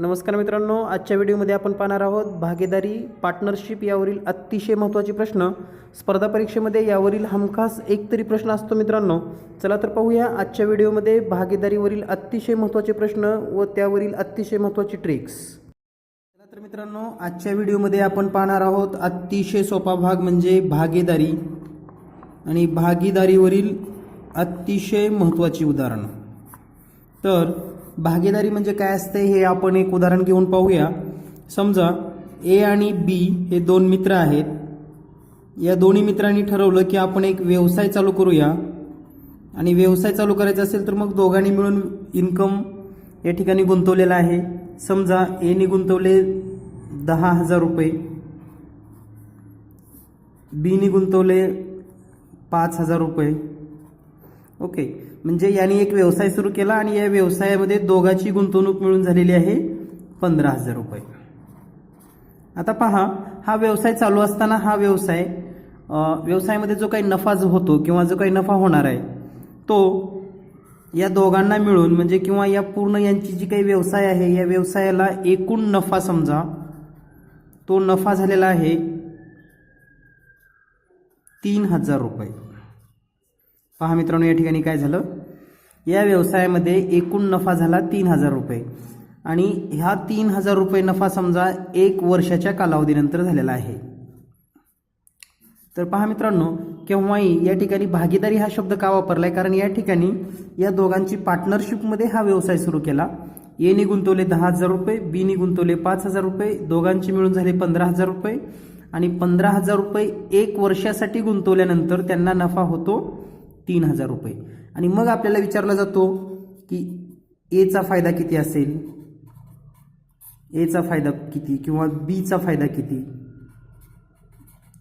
नमस्कार मित्रांनो आजच्या व्हिडिओमध्ये आपण पाहणार आहोत भागीदारी पार्टनरशिप यावरील अतिशय महत्त्वाचे प्रश्न. स्पर्धा परीक्षेमध्ये यावरील हमखास एक तरी प्रश्न असतो मित्रांनो. चला तर पाहूया आजच्या व्हिडिओमध्ये भागीदारीवरील अतिशय महत्त्वाचे प्रश्न व त्यावरील अतिशय महत्त्वाची ट्रिक्स चला तर मित्रांनो आजच्या व्हिडिओमध्ये आपण पाहणार आहोत अतिशय सोपा भाग म्हणजे भागीदारी. आणि भागीदारीवरील अतिशय महत्त्वाची उदाहरणं. तर भागीदारी म्हणजे काय असते हे आपण एक उदाहरण घेऊन पाहूया. समजा ए आणि बी हे दोन मित्र आहेत. या दोन्ही मित्रांनी ठरवलं की आपण एक व्यवसाय चालू करूया. आणि व्यवसाय चालू करायचा असेल तर मग दोघांनी मिळून इन्कम या ठिकाणी गुंतवलेला आहे. समजा एने गुंतवले दहा हजार रुपये. बीने गुंतवले पाच हजार रुपये. ओके. म्हणजे यांनी एक व्यवसाय सुरू केला आणि या व्यवसायामध्ये दोघांची गुंतवणूक मिळून झालेली आहे पंधरा हजार रुपये. आता पहा हा व्यवसाय चालू असताना हा व्यवसाय व्यवसायामध्ये जो काही नफा जो होतो किंवा जो काही नफा होणार आहे तो या दोघांना मिळून म्हणजे किंवा या पूर्ण यांची जी काही व्यवसाय आहे या व्यवसायाला एकूण नफा समजा तो नफा झालेला आहे तीन हजार रुपये. पहा मित्रांनो या ठिकाणी काय झालं? या व्यवसायामध्ये एकूण नफा झाला तीन हजार रुपये. आणि ह्या तीन हजार रुपये नफा समजा एक वर्षाच्या कालावधीनंतर झालेला आहे. तर पहा मित्रांनो केव्हाही या ठिकाणी भागीदारी हा शब्द का वापरलाय? कारण या ठिकाणी या दोघांची पार्टनरशिपमध्ये हा व्यवसाय सुरू केला. एने गुंतवले दहा हजार रुपये बीने गुंतवले पाच हजार रुपये दोघांची मिळून झाले पंधरा हजार रुपये. आणि पंधरा हजार रुपये एक वर्षासाठी गुंतवल्यानंतर त्यांना नफा होतो तीन हजार रुपये. आणि मग आपल्याला विचारला जातो की एचा फायदा किती असेल? एचा फायदा किती किंवा बीचा फायदा किती?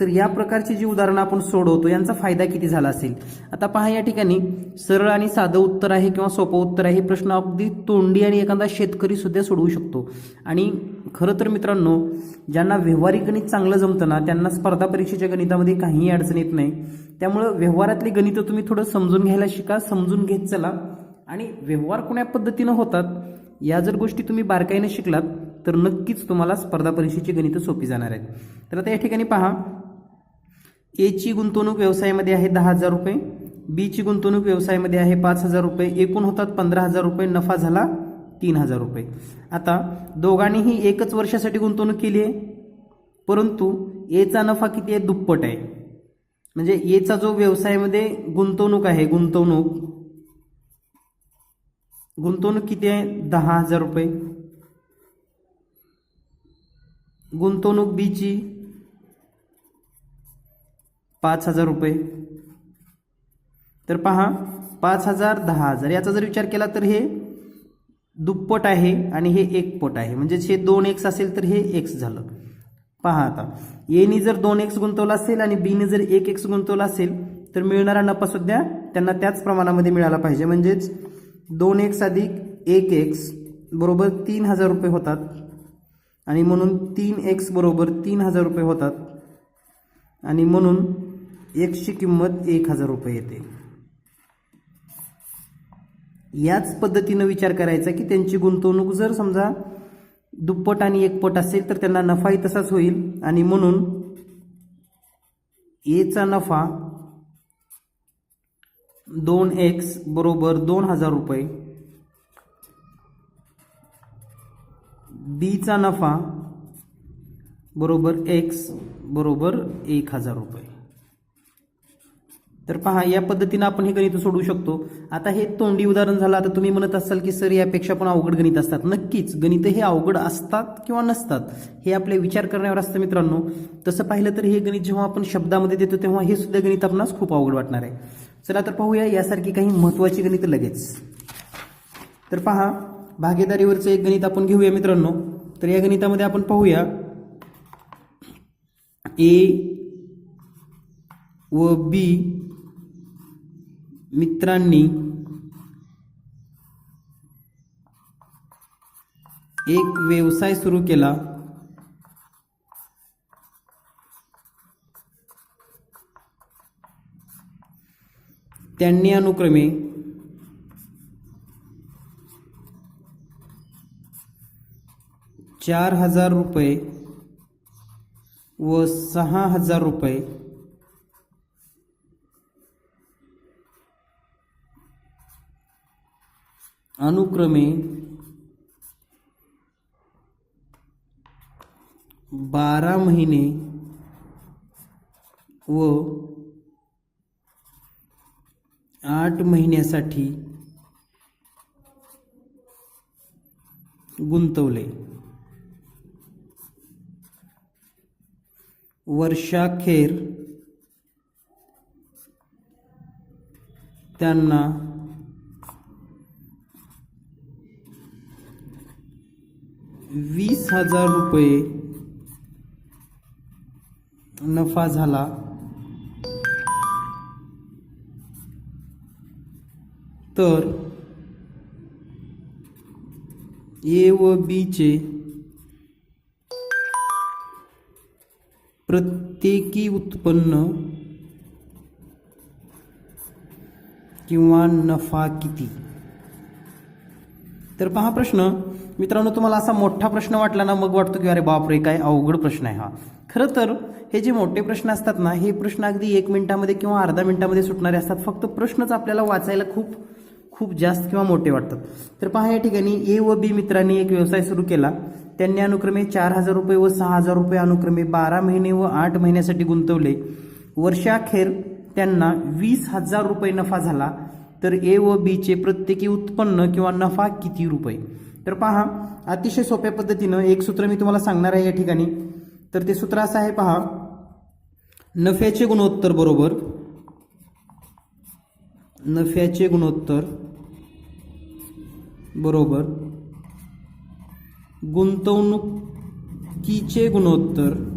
तर या प्रकारची जी उदाहरणं आपण सोडवतो यांचा फायदा किती झाला असेल? आता पहा या ठिकाणी सरळ आणि साधं उत्तर आहे किंवा सोपं उत्तर आहे हे प्रश्न अगदी तोंडी आणि एखादा शेतकरी सुद्धा सोडवू शकतो. आणि खरं तर मित्रांनो ज्यांना व्यवहारिक गणित चांगलं जमतं ना त्यांना स्पर्धा परीक्षेच्या गणितामध्ये काहीही अडचण येत नाही. त्यामुळं व्यवहारातली गणितं तुम्ही थोडं समजून घ्यायला शिका समजून घेत चला. आणि व्यवहार कोण्या पद्धतीनं होतात या जर गोष्टी तुम्ही बारकाईने शिकलात तर नक्कीच तुम्हाला स्पर्धा परीक्षेची गणितं सोपी जाणार आहेत. तर आता या ठिकाणी पहा. एची गुंतवणूक व्यवसायामध्ये आहे दहा हजार रुपये. बीची गुंतवणूक व्यवसायामध्ये आहे पाच हजार रुपये. एकूण होतात पंधरा हजार रुपये. नफा झाला तीन हजार रुपये. आता दोघांनीही एकच वर्षासाठी गुंतवणूक केली आहे. परंतु एचा नफा किती आहे? दुप्पट आहे. म्हणजे याचा जो व्यवसायामध्ये गुंतवणूक आहे गुंतवणूक. गुंतवणूक किती आहे? दहा हजार रुपये. गुंतवणूक बीची पाच हजार रुपये. तर पहा पाच हजार दहा हजार. याचा जर विचार केला तर हे दुप्पट आहे आणि हे एक पट आहे. म्हणजेच हे दोन एक्स असेल तर हे एक्स झालं. पहा आता एनी जर दोन एक्स गुंतवला असेल आणि बीने जर एक एक्स गुंतवला असेल तर मिळणारा नफा सुद्धा त्यांना त्याच प्रमाणामध्ये मिळाला पाहिजे. म्हणजेच दोन एक्स अधिक एक एक्स बरोबर तीन हजार रुपये होतात. आणि म्हणून तीन एक्स बरोबर तीन हजार रुपये होतात. आणि म्हणून एक्सची किंमत एक हजार रुपये येते. याच पद्धतीनं विचार करायचा की त्यांची गुंतवणूक जर समजा दुप्पट आणि एकपट असेल तर त्यांना नफाही तसाच होईल. आणि म्हणून एचा नफा दोन एक्स बरोबर दोन हजार रुपये. बीचा नफा बरोबर एक्स बरोबर एक हजार रुपये. तर पहा या पद्धतीनं आपण हे गणित सोडवू शकतो. आता हे तोंडी उदाहरण झालं आता तुम्ही म्हणत असाल की सर यापेक्षा पण अवघड गणित असतात. नक्कीच गणित हे अवघड असतात किंवा नसतात हे आपले विचार करण्यावर असतं मित्रांनो. तसं पाहिलं तर हे गणित जेव्हा आपण शब्दामध्ये देतो तेव्हा हे सुद्धा गणित आपणास खूप अवघड वाटणार आहे. चला तर पाहूया यासारखी काही महत्त्वाची गणित लगेच. तर पहा भागीदारीवरचं एक गणित आपण घेऊया मित्रांनो. तर या गणितामध्ये आपण पाहूया. ए व बी मित्रांनी एक व्यवसाय सुरू केला. त्यांनी अनुक्रमे चार हजार रुपये व सहा हजार रुपये अनुक्रमे बारा महिने व आठ महिन्यासाठी गुंतवले. वर्षाखेर त्यांना वीस हजार रुपये नफा झाला. तर ए व बीचे प्रत्येकी उत्पन्न किंवा नफा किती? तर पहा प्रश्न. मित्रांनो तुम्हाला असा मोठा प्रश्न वाटला ना मग वाटतो की अरे बापरे काय अवघड प्रश्न आहे हा. खरं तर हे जे मोठे प्रश्न असतात ना हे प्रश्न अगदी एक मिनिटामध्ये किंवा अर्धा मिनिटामध्ये सुटणारे असतात. फक्त प्रश्नच आपल्याला वाचायला खूप खूप जास्त किंवा मोठे वाटतात. तर पहा या ठिकाणी ए व बी मित्रांनी एक व्यवसाय सुरू केला. त्यांनी अनुक्रमे चार हजार रुपये व सहा हजार रुपये अनुक्रमे बारा महिने व आठ महिन्यासाठी गुंतवले. वर्षाखेर त्यांना वीस हजार रुपये नफा झाला. तर ए व बीचे प्रत्येकी उत्पन्न किंवा नफा किती रुपये? तर पहा अतिशय सोप्या पद्धतीनं एक सूत्र मी तुम्हाला सांगणार आहे या ठिकाणी. तर ते सूत्र असं आहे पहा. नफ्याचे गुणोत्तर बरोबर. नफ्याचे गुणोत्तर बरोबर. गुंतवणुकीचे गुणोत्तर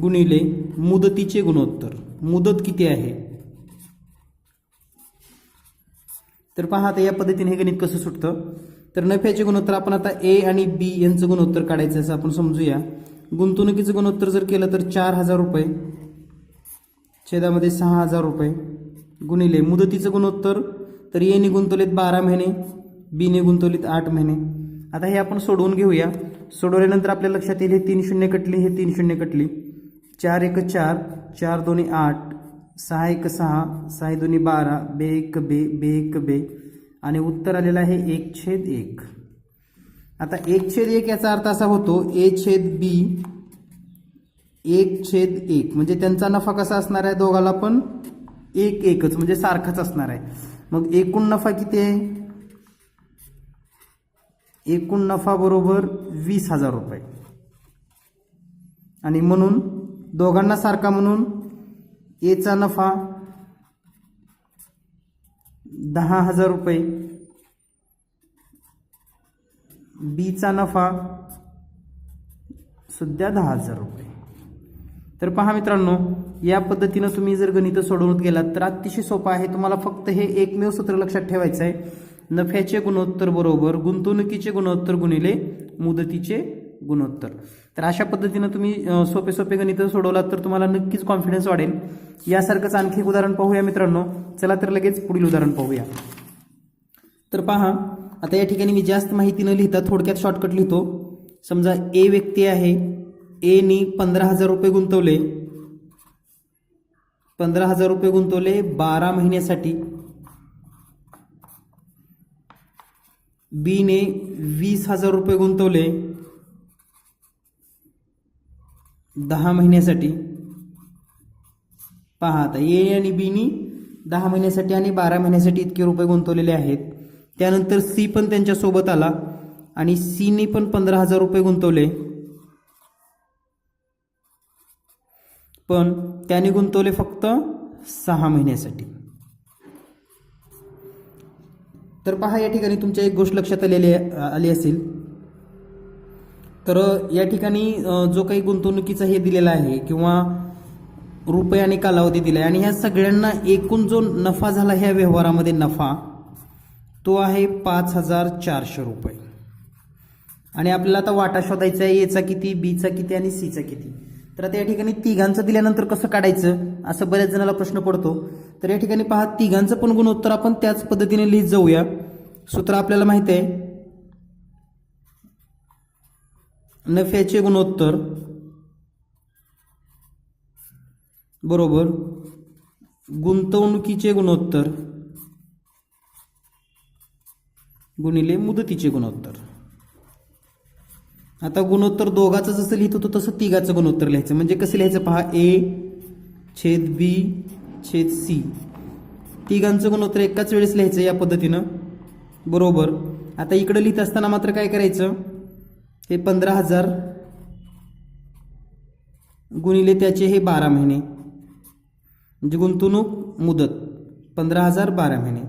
गुणिले मुदतीचे गुणोत्तर. मुदत किती आहे? तर पहा आता या पद्धतीने हे गणित कसं सुटतं. तर नफ्याचे गुणोत्तर आपण आता ए आणि बी यांचं गुणोत्तर काढायचं असं आपण समजूया. गुंतवणुकीचं गुणोत्तर जर केलं तर चार हजार रुपये. छेदामध्ये सहा हजार रुपये. गुणिले मुदतीचं गुणोत्तर तर एने गुंतवलेत बारा महिने बीने गुंतवलेत आठ महिने. आता हे आपण सोडवून घेऊया. सोडवल्यानंतर आपल्या लक्षात येईल हे तीन शून्य कटली हे तीन शून्य कटली. चार एक चार चार दोन्ही आठ सहा एक सहा सहा दोन्ही बारा बे एक बे बे एक बे. आणि उत्तर आलेलं आहे एक छेद एक. आता एक छेद एक याचा अर्थ असा होतो ए छेद बी एक छेद एक. म्हणजे त्यांचा नफा कसा असणार आहे दोघाला पण? एक एकच म्हणजे सारखाच असणार आहे. मग एकूण नफा किती आहे? एकूण नफा बरोबर वीस हजार रुपये. आणि म्हणून दोघांना सारखा म्हणून एचा नफा दहा हजार रुपये. बीचा नफा सुद्धा दहा हजार रुपये. तर पहा मित्रांनो या पद्धतीनं तुम्ही जर गणित सोडवत गेलात तर अतिशय सोपं आहे. तुम्हाला फक्त हे एकमेव सूत्र लक्षात ठेवायचं आहे नफ्याचे गुणोत्तर बरोबर गुंतवणुकीचे गुणोत्तर गुणिले मुदतीचे गुणोत्तर. तर अशा पद्धतीनं तुम्ही सोपे सोपे गणित सोडवलात तर तुम्हाला नक्कीच कॉन्फिडन्स वाढेल. यासारखंच आणखी एक उदाहरण पाहूया मित्रांनो. चला तर लगेच पुढील उदाहरण पाहूया. तर पहा आता या ठिकाणी मी जास्त माहिती न लिहिता थोडक्यात शॉर्टकट लिहितो. समजा ए व्यक्ती आहे. एनी पंधरा हजार रुपये गुंतवले. पंधरा हजार रुपये गुंतवले बारा महिन्यासाठी. बीने वीस हजार रुपये गुंतवले. दहा महिन्यासाठी. पहा आता ए आणि बीनी दहा महिन्यासाठी आणि बारा महिन्यासाठी इतके रुपये गुंतवलेले आहेत. त्यानंतर सी पण त्यांच्यासोबत आला आणि सीने पण पंधरा हजार रुपये गुंतवले. पण त्याने गुंतवले फक्त सहा महिन्यासाठी. तर पहा या ठिकाणी तुमच्या एक गोष्ट लक्षात आलेली आली असेल. तर या ठिकाणी जो काही गुंतवणुकीचा हे दिलेला आहे किंवा रुपये आणि कालावधी दिला आहे आणि ह्या सगळ्यांना एकूण जो नफा झाला ह्या व्यवहारामध्ये नफा तो आहे पाच हजार चारशे रुपये. आणि आपल्याला आता वाटा शोधायचा आहे एचा किती बीचा किती आणि सीचा किती. तर आता या ठिकाणी तिघांचं दिल्यानंतर कसं काढायचं असं बऱ्याच जणाला प्रश्न पडतो. तर या ठिकाणी पहा तिघांचं पण गुणोत्तर आपण त्याच पद्धतीने लिहित जाऊया. सूत्र आपल्याला माहिती आहे नफ्याचे गुणोत्तर. बरोबर. गुंतवणुकीचे गुणोत्तर. गुणिले मुदतीचे गुणोत्तर. आता गुणोत्तर दोघाचं जसं लिहित होतो तसं तिघाचं गुणोत्तर लिहायचं. म्हणजे कसं लिहायचं पहा? ए छेद बी छेद सी. तिघांचं गुणोत्तर एकाच वेळेस लिहायचं या पद्धतीनं. बरोबर. आता इकडं लिहित असताना मात्र काय करायचं? हे पंधरा हजार गुणिले त्याचे हे बारा महिने. म्हणजे गुंतवणूक मुदत पंधरा हजार बारा महिने.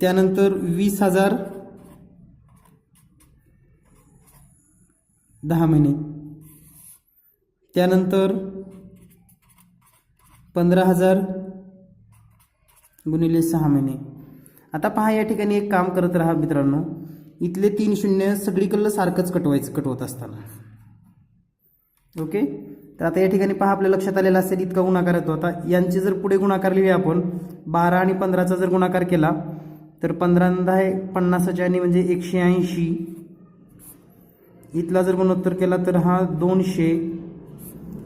त्यानंतर वीस हजार दहा महिने. त्यानंतर पंधरा हजार गुणिले सहा महिने. आता पहा या ठिकाणी एक काम करत राहा मित्रांनो. इथले तीन शून्य सगळीकडलं सारखंच कटवायचं कटवत असताना. ओके तर आता या ठिकाणी पहा आपल्या लक्षात आलेला असेल इतका गुणाकार येतो. आता यांचे जर पुढे गुणाकार लिहिले आपण बारा आणि पंधराचा जर गुणाकार केला तर पंधरांदा आहे पन्नासाच्या आणि म्हणजे एकशे ऐंशी. इथला जर गुणोत्तर केला तर हा दोनशे.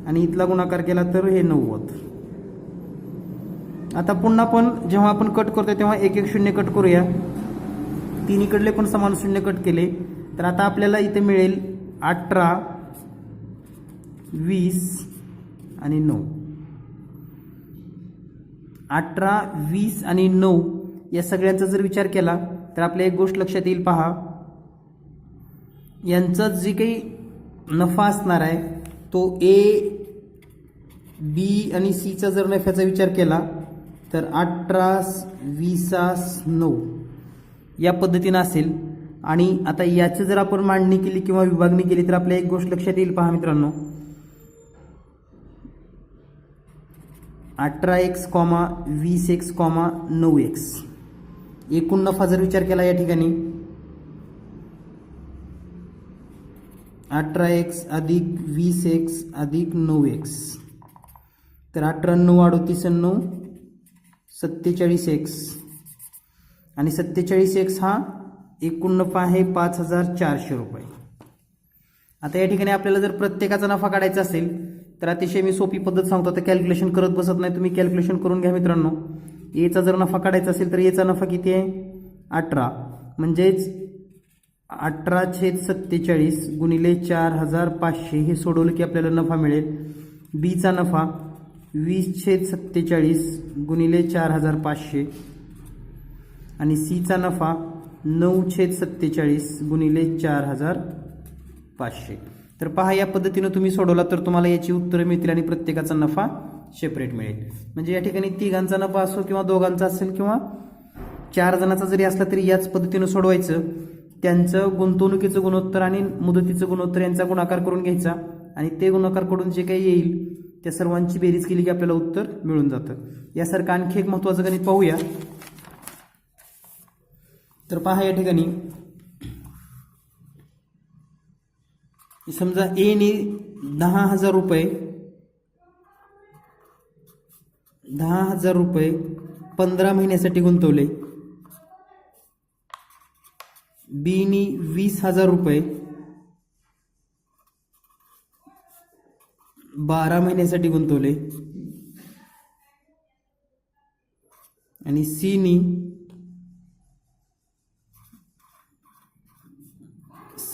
आणि इथला गुणाकार केला तर हे नव्वद. आता पुन्हा पण जेव्हा आपण कट करतोय तेव्हा एक एक शून्य कट करूया. तिन्हीकडले पण समान शून्य कट केले. तर आता आपल्याला इथे मिळेल अठरा वीस आणि नऊ. अठरा वीस आणि नऊ या सगळ्यांचा जर विचार केला तर आपल्या एक गोष्ट लक्षात येईल पहा. यांचा जे काही नफा असणार आहे तो ए बी आणि सीचा जर नफ्याचा विचार केला तर अठरा वीसास नऊ. या पद्धतीनं असेल. आणि आता याची जर आपण मांडणी केली किंवा विभागणी केली तर आपल्या एक गोष्ट लक्षात येईल पहा मित्रांनो. अठरा एक्स कॉमा वीस एक्स कॉमा नऊ एक्स एकूण नफा जर विचार केला या ठिकाणी. अठरा एक्स अधिक वीस एक्स अधिक नऊ एक्स तर अठरा नऊ अडतीस नऊ सत्तेचाळीस एक्स आणि सत्तेचाळीस एक्स हा एकूण नफा आहे पाच हजार चारशे रुपये. आता या ठिकाणी आपल्याला जर प्रत्येकाचा नफा काढायचा असेल तर अतिशय मी सोपी पद्धत सांगतो. आता कॅल्क्युलेशन करत बसत नाही तुम्ही कॅल्क्युलेशन करून घ्या मित्रांनो. एचा जर नफा काढायचा असेल तर एचा नफा किती आहे? अठरा. म्हणजेच अठरा छेद सत्तेचाळीस गुणिले चार हजार पाचशे. हे सोडवलं की आपल्याला नफा मिळेल. बीचा नफा वीस छेद सत्तेचाळीस गुणिले चार हजार पाचशे. आणि सीचा नफा नऊ छेद सत्तेचाळीस गुणिले चार हजार पाचशे. तर पहा या पद्धतीनं तुम्ही सोडवला तर तुम्हाला याची उत्तरं मिळतील आणि प्रत्येकाचा नफा सेपरेट मिळेल. म्हणजे या ठिकाणी तिघांचा नफा असो किंवा दोघांचा असेल किंवा चार जणांचा जरी असला तरी याच पद्धतीनं सोडवायचं. त्यांचं गुंतवणुकीचं गुणोत्तर आणि मुदतीचं गुणोत्तर यांचा गुणाकार करून घ्यायचा. आणि ते गुणाकार करून जे काही येईल त्या सर्वांची बेरीज केली की आपल्याला उत्तर मिळून जातं. यासारखं आणखी एक महत्त्वाचं गणित पाहूया. तर पहा या ठिकाणी. समजा एने दहा हजार रुपये दहा हजार रुपये पंधरा महिन्यासाठी गुंतवले. बीनी वीस हजार रुपये बारा महिन्यासाठी गुंतवले. आणि सीनी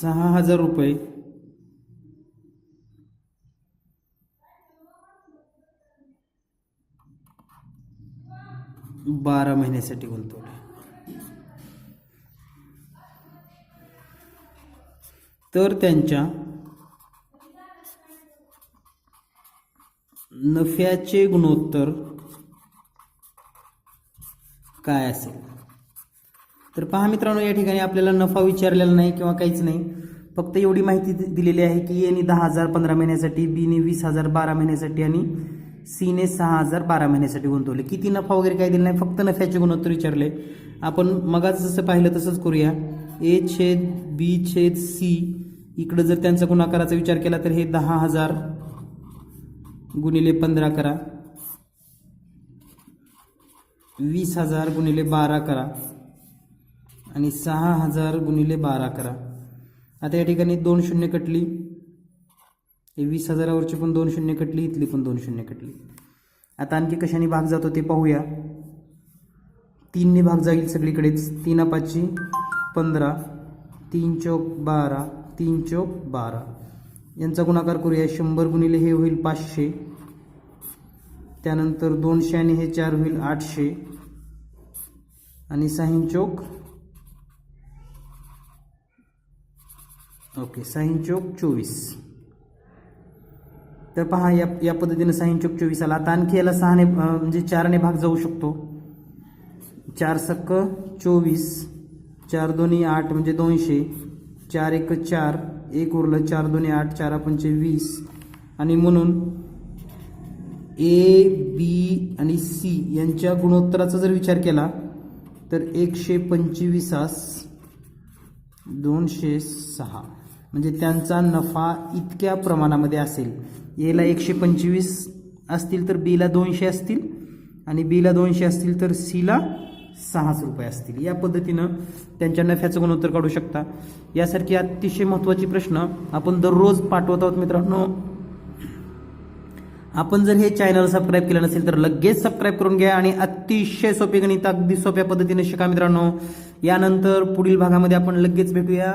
सहा हजार रुपये. बारा महिन्यासाठी गुंतवले. तर त्यांच्या नफ्याचे गुणोत्तर काय असेल? तर पहा मित्रांनो या ठिकाणी आपल्याला नफा विचारलेला नाही किंवा काहीच नाही. फक्त एवढी माहिती दि- दिलेली आहे की एने दहा हजार पंधरा महिन्यासाठी बीने वीस हजार बारा महिन्यासाठी आणि सीने सहा हजार बारा महिन्यासाठी गुंतवले. किती नफा वगैरे काही दिलं नाही फक्त नफ्याचे गुणोत्तर विचारले. आपण मगाच जसं पाहिलं तसंच करूया. ए छेद बी छेद सी इकडं जर त्यांचा गुणाकाराचा विचार केला तर हे दहा हजार गुणिले पंधरा करा. वीस हजार गुणिले बारा करा. आणि सहा हजार गुणिले बारा करा. आता या ठिकाणी दोन शून्य कटली. हे वीस हजारावरची पण दोन शून्य कटली इथली पण दोन शून्य कटली. आता आणखी कशाने भाग जातो ते पाहूया. तीनने भाग जाईल सगळीकडेच. तीन पाचशे पंधरा तीन चौक बारा तीन चौक बारा. यांचा गुणाकार करूया. शंभर गुणिले हे होईल पाचशे. त्यानंतर दोनशे आणि हे चार होईल आठशे. आणि साहीन चौक ओके साईन चौक चोवीस तर पहा या या पद्धतीनं साईन चौक चोवीस आला. आता आणखी याला सहाने म्हणजे चारने भाग जाऊ शकतो. चार सक्क चोवीस. चार दोन्ही आठ म्हणजे दोनशे. चार एक चार. एक उरलं चार दोन्ही आठ चार पंचे वीस. आणि म्हणून ए बी आणि सी यांच्या गुणोत्तराचा जर विचार केला तर एकशे पंचवीसास दोनशे सहा. म्हणजे त्यांचा नफा इतक्या प्रमाणामध्ये असेल. एला एकशे पंचवीस असतील तर बीला दोनशे असतील आणि बीला दोनशे असतील तर सीला सहाच रुपये असतील. या पद्धतीनं त्यांच्या नफ्याचं गुणोत्तर काढू शकता. यासारखी अतिशय महत्त्वाची प्रश्न आपण दररोज पाठवत आहोत मित्रांनो. आपण जर हे चॅनल सबस्क्राईब केलं नसेल तर लगेच सबस्क्राईब करून घ्या आणि अतिशय सोपे गणित अगदी सोप्या पद्धतीने शिका मित्रांनो. यानंतर पुढील भागामध्ये आपण लगेच भेटूया.